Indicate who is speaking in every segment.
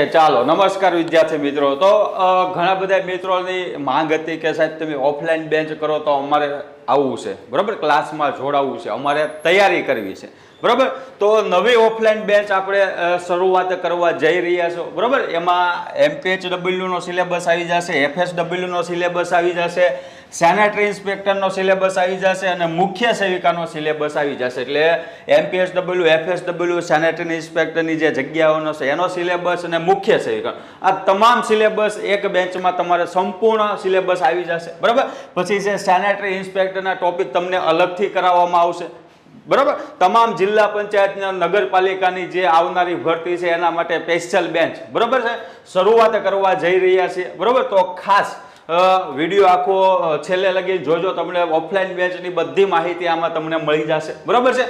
Speaker 1: Okay ચાલો, નમસ્કાર વિદ્યાર્થી મિત્રો. તો ઘણા બધા મિત્રોની માંગ હતી કે સાહેબ, તમે ઓફલાઈન બેન્ચ કરો તો અમારે આવવું છે. બરાબર? ક્લાસમાં જોડાવવું છે. અમારે તૈયારી કરવી છે. બરાબર? તો નવી ઓફલાઈન બેન્ચ આપણે શરૂઆત કરવા જઈ રહ્યા છો. બરાબર? એમાં એમપીએચડબલ્યુનો સિલેબસ આવી જશે એફએસડબલ્યુનો સિલેબસ આવી જશે, સેનેટરી ઇન્સ્પેક્ટરનો સિલેબસ આવી જશે અને મુખ્ય સેવિકાનો સિલેબસ આવી જશે. એટલે MPS W FS W sanitary ઇન્સ્પેક્ટરની જે જગ્યાઓનો છે, એનો સિલેબસ અને મુખ્ય સેવિકા. આ તમામ સિલેબસ એક બેન્ચમાં તમારે સંપૂર્ણ સિલેબસ આવી જશે. બરાબર? પછી છે સેનેટરી ઇન્સ્પેક્ટરના ટોપિક તમને અલગથી કરાવવામાં આવશે. બરાબર? તમામ જિલ્લા પંચાયતના નગરપાલિકાની જે આવનારી ભરતી છે, એના માટે સ્પેશિયલ બેન્ચ બરાબર છે? શરૂઆત કરવા જઈ રહ્યા છીએ. બરાબર? તો ખાસ વીડિયો આખો છેલ્લે લગી જોજો. તમને ઓફલાઈન બેચની બધી માહિતી આમાં તમને મળી જશે. બરાબર છે?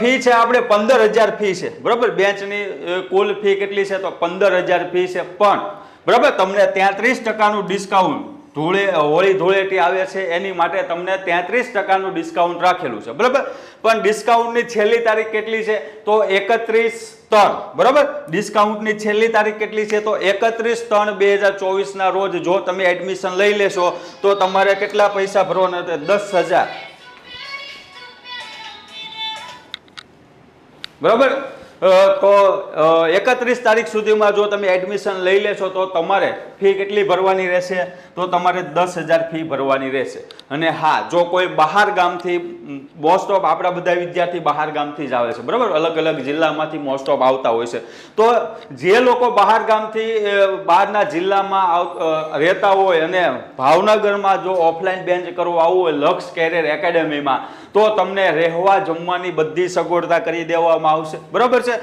Speaker 1: ફી છે આપણે પંદર હજાર ફી છે. બરાબર? બેચની કુલ ફી કેટલી છે? તો પંદર હજાર ફી છે. પણ, બરાબર? તમને ત્યાંત્રીસ ટકાનું ડિસ્કાઉન્ટ ધૂળે હોળી ધૂળેટી આવે છે, એની માટે તમને તેત્રીસ ટકાનું ડિસ્કાઉન્ટ રાખેલું છે, બરાબર? પણ ડિસ્કાઉન્ટની છેલ્લી તારીખ કેટલી છે? તો એકત્રીસ ત્રણ, બરાબર? ડિસ્કાઉન્ટની છેલ્લી તારીખ કેટલી છે? તો એકત્રીસ ત્રણ બે હજાર ચોવીસના રોજ જો તમે એડમિશન લઈ લેશો, તો તમારે કેટલા પૈસા ભરવાના છે દસ હજાર. બરાબર? તો એકત્રીસ તારીખ સુધીમાં જો તમે એડમિશન લઈ લેશો, તો તમારે ફી કેટલી ભરવાની રહેશે? તો તમારે દસ હજાર ફી ભરવાની રહેશે. અને હા, જો કોઈ બહાર ગામથી મોસ્ટ ઓફ આપણા બધા વિદ્યાર્થી બહાર ગામથી જ આવે છે. બરાબર? અલગ અલગ જિલ્લામાંથી મોસ્ટ ઓફ આવતા હોય છે. તો જે લોકો બહાર ગામથી બહારના જિલ્લામાં રહેતા હોય અને ભાવનગરમાં જો ઓફલાઈન બેન્ચ કરવું આવવું હોય, લક્ષ કેરિયર એકેડેમીમાં તો તમને રહેવા જમવાની બધી સગવડતા કરી દેવામાં આવશે. બરાબર છે?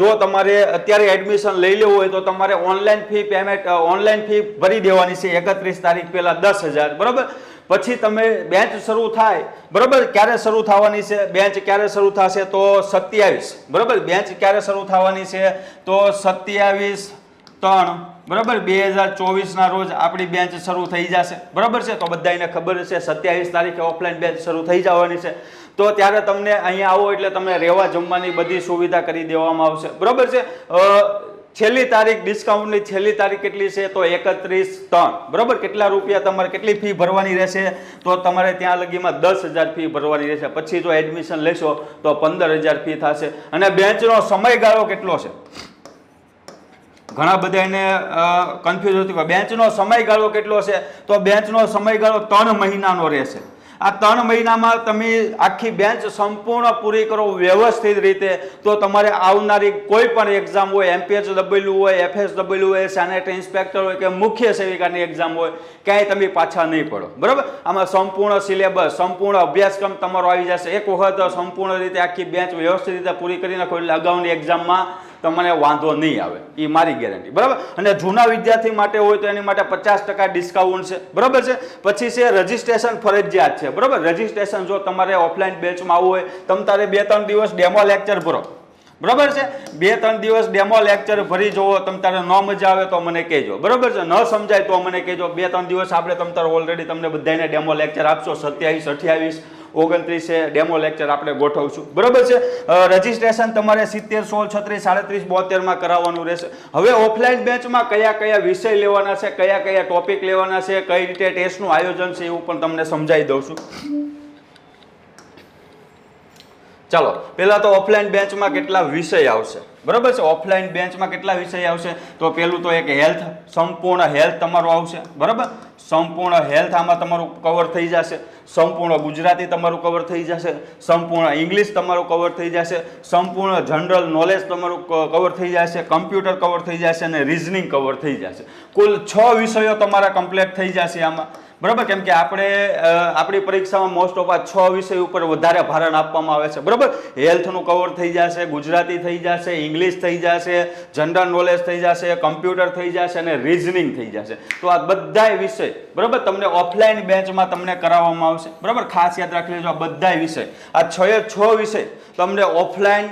Speaker 1: જો તમારે અત્યારે એડમિશન લઈ લેવું હોય તો તમારે online fee payment online fee ભરી દેવાની છે. એકત્રીસ તારીખ પહેલા દસ હજાર, બરાબર? પછી તમે બેંચ શરૂ થાય, બરાબર? ક્યારે શરૂ થવાની છે? બેન્ચ ક્યારે શરૂ થશે તો સત્યાવીસ, બરાબર? બેંચ ક્યારે શરૂ થવાની છે તો સત્યાવીસ ત્રણ, બરાબર? બે હજાર ચોવીસના રોજ આપણી બેંચ શરૂ થઈ જશે, બરાબર છે? તો બધાને ખબર છે, સત્યાવીસ તારીખે ઓફલાઈન બેંચ શરૂ થઈ જવાની છે. તો ત્યારે તમને અહીંયા આવો એટલે તમને રહેવા જમવાની બધી સુવિધા કરી દેવામાં આવશે, બરાબર છે? છેલ્લી તારીખ ડિસ્કાઉન્ટની છેલ્લી તારીખ કેટલી છે તો એકત્રીસ ત્રણ બરાબર? કેટલા રૂપિયા તમારે કેટલી ફી ભરવાની રહેશે? તો તમારે ત્યાં લગીમાં દસ હજાર ફી ભરવાની રહેશે. પછી જો એડમિશન લેશો તો પંદર હજાર ફી થશે. અને બેન્ચનો સમયગાળો કેટલો છે? ઘણા બધા એને કન્ફ્યુઝ હતી બેંચનો સમયગાળો કેટલો છે? તો બેન્ચનો સમયગાળો ત્રણ મહિનાનો રહેશે. આ ત્રણ મહિનામાં તમે આખી બેન્ચ સંપૂર્ણ પૂરી કરો વ્યવસ્થિત રીતે, તો તમારે આવનારી કોઈ પણ એક્ઝામ હોય એમપીએચ ડબલ્યુ હોય એફએસ ડબલ્યુ હોય સેનેટરી ઇન્સ્પેક્ટર હોય કે મુખ્ય સેવિકાની એક્ઝામ હોય, ક્યાંય તમે પાછા નહીં પડો. બરાબર? આમાં સંપૂર્ણ સિલેબસ સંપૂર્ણ અભ્યાસક્રમ તમારો આવી જશે. એક વખત સંપૂર્ણ રીતે આખી બેન્ચ વ્યવસ્થિત રીતે પૂરી કરી નાખો, એટલે અગાઉની એક્ઝામમાં તમને વાંધો નહીં આવે. એ મારી ગેરંટી બરાબર? અને જૂના વિદ્યાર્થી માટે હોય તો એની માટે પચાસ ટકા ડિસ્કાઉન્ટ છે. બરાબર છે? પછી છે રજિસ્ટ્રેશન ફરજિયાત છે. બરાબર? રજિસ્ટ્રેશન જો તમારે ઓફલાઈન બેચમાં આવવું હોય, તમ તારે બે ત્રણ દિવસ ડેમો લેક્ચર ભરો. બરાબર છે? બે ત્રણ દિવસ ડેમો લેક્ચર ભરી જુઓ તમ તારે ન મજા આવે તો મને કહેજો. બરાબર છે? ન સમજાય તો મને કહેજો. બે ત્રણ દિવસ આપણે તમ તારે ઓલરેડી તમને બધાને ડેમો લેક્ચર આપશો. સત્યાવીસ, અઠ્યાવીસ ઓગણત્રીસે ડેમો લેક્ચર આપણે ગોઠવશું. બરાબર છે? રજિસ્ટ્રેશન તમારે સિત્તેર, સોળ, છત્રીસ, સાડત્રીસ, બોતેરમાં કરાવવાનું રહેશે. હવે ઓફલાઈન બેચમાં કયા કયા વિષય લેવાના છે, કયા કયા ટોપિક લેવાના છે, કઈ રીતે ટેસ્ટનું આયોજન છે એવું પણ તમને સમજાવી દઉં છું. ચાલો, પહેલા તો ઓફલાઈન બેન્ચમાં કેટલા વિષય આવશે? બરાબર છે? ઓફલાઈન બેન્ચમાં કેટલા વિષય આવશે? તો પહેલું તો એક હેલ્થ સંપૂર્ણ હેલ્થ તમારું આવશે. બરાબર? સંપૂર્ણ હેલ્થ આમાં તમારું કવર થઈ જશે. સંપૂર્ણ ગુજરાતી તમારું કવર થઈ જશે. સંપૂર્ણ ઇંગ્લિશ તમારું કવર થઈ જશે. સંપૂર્ણ જનરલ નોલેજ તમારું કવર થઈ જશે. કમ્પ્યુટર કવર થઈ જશે અને રિઝનિંગ કવર થઈ જશે. કુલ છ વિષયો તમારા કમ્પ્લીટ થઈ જશે આમાં. બરાબર? કેમ કે આપણે આપણી પરીક્ષામાં મોસ્ટ ઓફ આ છ વિષય ઉપર વધારે ભારણ આપવામાં આવે છે. બરાબર? હેલ્થનું કવર થઈ જશે, ગુજરાતી થઈ જશે, ઇંગ્લિશ થઈ જશે જનરલ નોલેજ થઈ જશે કમ્પ્યુટર થઈ જશે અને રિઝનિંગ થઈ જશે. તો આ બધાય વિષય, બરાબર? તમને ઓફલાઈન બેચમાં તમને કરાવવામાં આવશે. બરાબર? ખાસ યાદ રાખી લેજો, આ બધાય વિષય. આ છ એ છ વિષય તમને ઓફલાઈન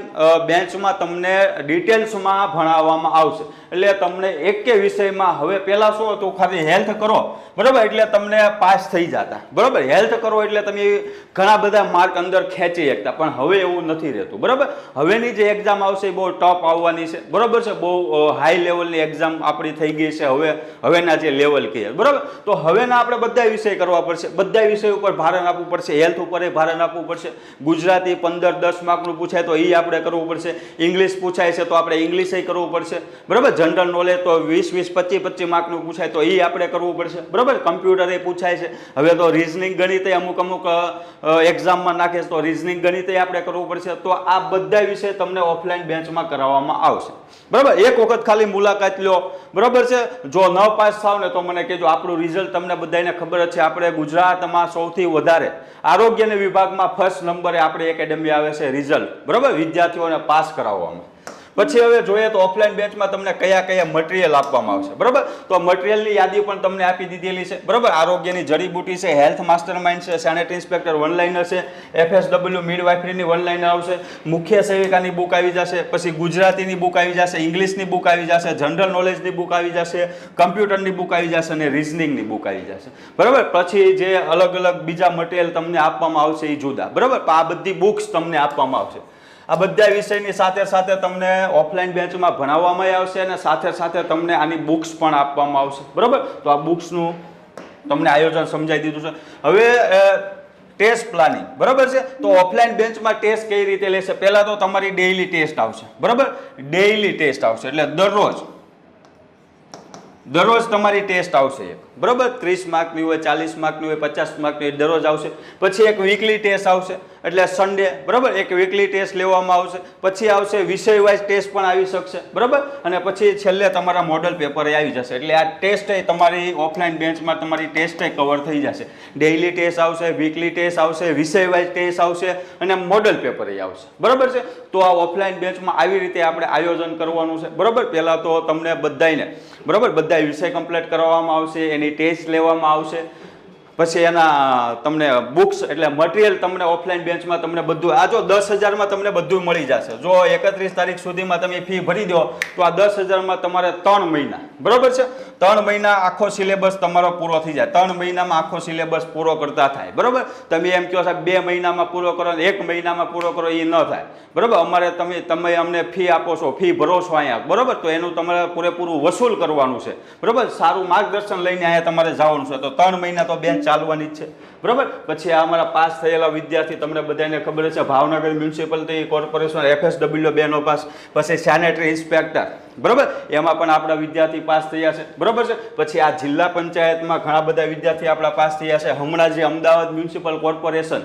Speaker 1: બેન્ચમાં તમને ડિટેલ્સમાં ભણાવવામાં આવશે. એટલે તમને એકે વિષયમાં, હવે પહેલાં શું હતું? ખાલી હેલ્થ કરો. બરાબર? એટલે તમને પાસ થઈ જતા. બરાબર? હેલ્થ કરો એટલે તમે ઘણા બધા માર્ક અંદર ખેંચી શકતા, પણ હવે એવું નથી રહેતું. બરાબર? હવેની જે એક્ઝામ આવશે એ બહુ ટફ આવવાની છે. બરાબર છે? બહુ હાઈ લેવલની એક્ઝામ આપણી થઈ ગઈ છે. હવે, હવેના જે લેવલ કહીએ. બરાબર? તો હવેના આપણે બધા વિષય કરવા પડશે. બધા વિષય ઉપર ભારણ આપવું પડશે. હેલ્થ ઉપર એ ભારણ આપવું પડશે. ગુજરાતી પંદર, દસ માર્કનું પૂછાય તો એ આપણે કરવું પડશે. ઇંગ્લિશ પૂછાય છે તો આપણે ઇંગ્લિશ કરવું પડશે. બરાબર? જનરલ નોલેજ તો વીસ વીસ, પચીસ પચીસ માર્કનું પૂછાય તો એ આપણે કરવું પડશે. બરાબર? કમ્પ્યુટર એ પૂછાય છે. હવે તો રિઝનિંગ ગણિત અમુક અમુક એક્ઝામમાં નાખે તો રિઝનિંગ ગણિત આપણે કરવું પડશે. તો આ બધા વિષય તમને ઓફલાઈન બેન્ચમાં કરાવવામાં આવશે. બરાબર? એક વખત ખાલી મુલાકાત લો. બરાબર છે? જો ન પાસ થાવ ને તો મને કહેજો, આપણું રિઝલ્ટ તમને બધાને ખબર છે. આપણે ગુજરાતમાં સૌથી વધારે આરોગ્યના વિભાગમાં ફર્સ્ટ નંબરે આપણે એકેડેમી આવે છે રિઝલ્ટ બરાબર? વિદ્યાર્થીઓને પાસ કરાવવામાં. પછી હવે જોઈએ તો ઓફલાઈન બેચમાં તમને કયા કયા મટીરિયલ આપવામાં આવશે. બરાબર? તો મટીરિયલની યાદી પણ તમને આપી દીધેલી છે. બરાબર? આરોગ્યની જડીબુટી છે હેલ્થ માસ્ટર માઇન્ડ છે સેનેટરી ઇન્સ્પેક્ટર વનલાઇનર છે એફએસડબલ્યુ મિડવાઇફરીની વનલાઇનર આવશે, મુખ્ય સેવિકાની બુક આવી જશે, પછી ગુજરાતીની બુક આવી જશે ઇંગ્લિશની બુક આવી જશે જનરલ નોલેજની બુક આવી જશે કમ્પ્યુટરની બુક આવી જશે અને રિઝનિંગની બુક આવી જશે. બરાબર? પછી જે અલગ અલગ બીજા મટીરિયલ તમને આપવામાં આવશે એ જુદા. બરાબર? આ બધી બુક્સ તમને આપવામાં આવશે. આ બધા વિષયની સાથે સાથે તમને ઓફલાઈન બેન્ચમાં ભણાવવામાં આવશે અને સાથે સાથે તમને આની બુક્સ પણ આપવામાં આવશે. બરાબર? તો આ બુક્સનું તમને આયોજન સમજાઈ દીધું છે. હવે ટેસ્ટ પ્લાનિંગ બરાબર છે? તો ઓફલાઈન બેન્ચમાં ટેસ્ટ કઈ રીતે લેશે? પહેલાં તો તમારી ડેઇલી ટેસ્ટ આવશે. બરાબર? ડેઇલી ટેસ્ટ આવશે. એટલે દરરોજ દરરોજ તમારી ટેસ્ટ આવશે એક. બરાબર? ત્રીસ માર્કની હોય, ચાલીસ માર્કની હોય, પચાસ માર્કની હોય, દરરોજ આવશે. પછી એક વીકલી ટેસ્ટ આવશે, એટલે સન્ડે બરાબર? એક વીકલી ટેસ્ટ લેવામાં આવશે. પછી આવશે વિષય વાઇઝ ટેસ્ટ પણ આવી શકશે, બરાબર? અને પછી છેલ્લે તમારા મોડલ પેપર આવી જશે. એટલે આ ટેસ્ટ તમારી ઓફલાઈન બેન્ચમાં તમારી ટેસ્ટ કવર થઈ જશે. ડેઇલી ટેસ્ટ આવશે વીકલી ટેસ્ટ આવશે વિષય વાઇઝ ટેસ્ટ આવશે, અને મોડલ પેપર આવશે. બરાબર છે? તો આ ઓફલાઈન બેન્ચમાં આવી રીતે આપણે આયોજન કરવાનું છે. બરાબર? પહેલાં તો તમને બધાને બરાબર? બધા વિષય કમ્પ્લીટ કરવામાં આવશે, એની ટેસ્ટ લેવામાં આવશે. પછી એના તમને બુક્સ એટલે મટીરિયલ તમને ઓફલાઈન બેન્ચમાં તમને બધું, આ જો દસ હજારમાં તમને બધું મળી જશે. જો એકત્રીસ તારીખ સુધીમાં તમે ફી ભરી દો, તો આ દસ હજારમાં તમારે ત્રણ મહિના. બરાબર છે? ત્રણ મહિના આખો સિલેબસ તમારો પૂરો થઈ જાય. ત્રણ મહિનામાં આખો સિલેબસ પૂરો કરતા થાય. બરાબર? તમે એમ કહો સાહેબ, બે મહિનામાં પૂરો કરો એક મહિનામાં પૂરો કરો એ ન થાય. બરાબર? અમારે તમે તમે અમને ફી આપો છો ફી ભરો છો અહીંયા. બરાબર? તો એનું તમારે પૂરેપૂરું વસૂલ કરવાનું છે. બરાબર? સારું માર્ગદર્શન લઈને અહીંયા તમારે જવાનું છે. તો ત્રણ મહિના તો બેન ચાલવાની જ છે. બરાબર? પછી આ અમારા પાસ થયેલા વિદ્યાર્થી, તમને બધાને ખબર છે ભાવનગર મ્યુનિસિપાલિટી કોર્પોરેશન એફએસડબલ્યુ બેનો પાસ, પછી સેનેટરી ઇન્સ્પેક્ટર. બરાબર? એમાં પણ આપણા વિદ્યાર્થી પાસ થયા છે. બરાબર છે? પછી આ જિલ્લા પંચાયતમાં ઘણા બધા વિદ્યાર્થી આપણા પાસ થયા છે. હમણાં જે Ahmedabad municipal corporation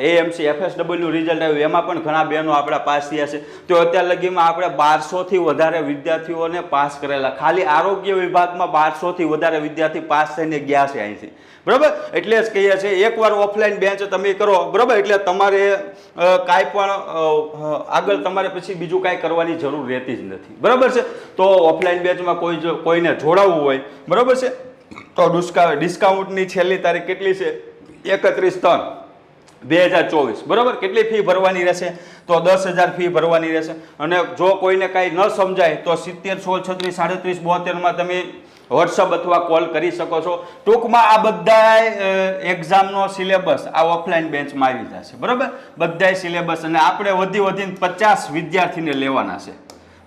Speaker 1: AMC FSW result આવ્યું, એમાં પણ ઘણા બહેનો આપણા પાસ થયા છે. તો અત્યાર લગીમાં આપણે બારસોથી વધારે વિદ્યાર્થીઓને પાસ કરેલા. ખાલી આરોગ્ય વિભાગમાં બારસોથી વધારે વિદ્યાર્થી પાસ થઈને ગયા છે અહીંથી. બરાબર? એટલે જ કહીએ છીએ, એકવાર ઓફલાઈન બેન્ચ તમે કરો, બરાબર? એટલે તમારે કાંઈ પણ આગળ તમારે પછી બીજું કાંઈ કરવાની જરૂર રહેતી જ નથી. બરાબર છે? તો ઓફલાઈન બેન્ચમાં કોઈ જો, કોઈને જોડાવવું હોય, બરાબર છે? તો ડિસ્કાઉન્ટની છેલ્લી તારીખ કેટલી છે? એકત્રીસ ત્રણ, બે હજાર ચોવીસ. બરાબર? કેટલી ફી ભરવાની રહેશે? તો દસ હજાર ફી ભરવાની રહેશે. અને જો કોઈને કાંઈ ન સમજાય, તો સિત્તેર, સોળ, છત્રીસ સાડત્રીસ બોતેરમાં તમે વોટ્સઅપ અથવા કોલ કરી શકો છો. ટૂંકમાં આ બધા એક્ઝામનો સિલેબસ આ ઓફલાઈન બેન્ચમાં આવી જશે. બરાબર? બધાય સિલેબસ અને આપણે વધી વધીને પચાસ વિદ્યાર્થીને લેવાના છે.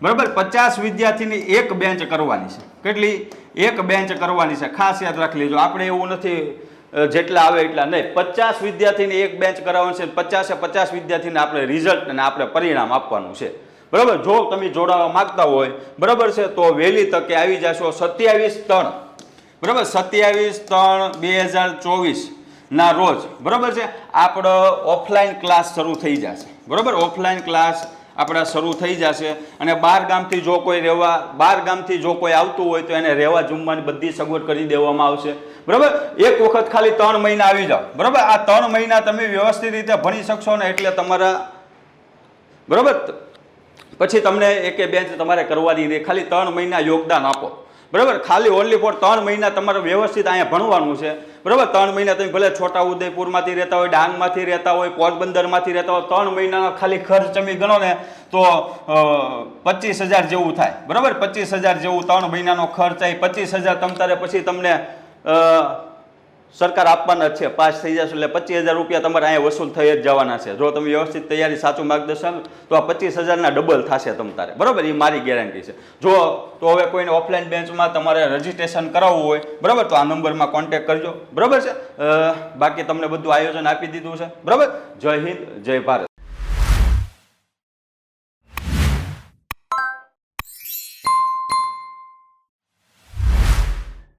Speaker 1: બરાબર? પચાસ વિદ્યાર્થીની એક બેન્ચ કરવાની છે. કેટલી? એક બેન્ચ કરવાની છે. ખાસ યાદ રાખી લેજો. આપણે એવું નથી જેટલા આવે એટલા નહીં. પચાસ વિદ્યાર્થીની એક બેન્ચ કરાવવાનું છે. પચાસે પચાસ વિદ્યાર્થીને આપણે રિઝલ્ટ અને આપણે પરિણામ આપવાનું છે. બરાબર? જો તમે જોડાવા માંગતા હોય, બરાબર છે? તો વહેલી તકે આવી જશો સત્યાવીસ ત્રણ. બરાબર? સત્યાવીસ ત્રણ બે હજાર ચોવીસ ના રોજ. બરાબર છે? આપણો ઓફલાઈન ક્લાસ શરૂ થઈ જશે. બરાબર? ઓફલાઈન ક્લાસ આપણા શરૂ થઈ જશે. અને બાર ગામથી જો કોઈ રહેવા, બાર ગામથી જો કોઈ આવતું હોય તો એને રહેવા જમવાની બધી સગવડ કરી દેવામાં આવશે. બરાબર? એક વખત ખાલી ત્રણ મહિના આવી જાઓ. બરાબર? આ ત્રણ મહિના તમે વ્યવસ્થિત રીતે ભણી શકશો ને એટલે તમારા, બરાબર? પછી તમને એકે બેન્ચ તમારે કરવાની નહીં ખાલી ત્રણ મહિના યોગદાન આપો. બરાબર? ખાલી ઓનલી ફોર ત્રણ મહિના તમારે વ્યવસ્થિત અહીંયા ભણવાનું છે. બરાબર? ત્રણ મહિના તમે ભલે છોટા ઉદયપુરમાંથી રહેતા હોય, ડાંગમાંથી રહેતા હોય, પોરબંદરમાંથી રહેતા હોય, ત્રણ મહિનાનો ખાલી ખર્ચ તમે ગણો ને, તો પચીસ હજાર જેવું થાય. બરાબર? પચીસ હજાર જેવું ત્રણ મહિનાનો ખર્ચ થાય. પચીસ હજાર તમ તારે પછી તમને સરકાર આપવાના છે, પાસ થઈ જશે એટલે પચીસ હજાર રૂપિયા તમારે અહીંયા વસૂલ થઈ જ જવાના છે. જો તમે વ્યવસ્થિત તૈયારી સાચું માર્ગદર્શન તો આ પચીસ હજારના ડબલ થશે તમારે બરાબર? એ મારી ગેરંટી છે. જો તો હવે કોઈને ઓફલાઈન બેન્ચમાં તમારે રજીસ્ટ્રેશન કરાવવું હોય, બરાબર? તો આ નંબરમાં કોન્ટેક કરજો. બરાબર છે? બાકી તમને બધું આયોજન આપી દીધું છે. બરાબર? જય હિન્દ, જય ભારત.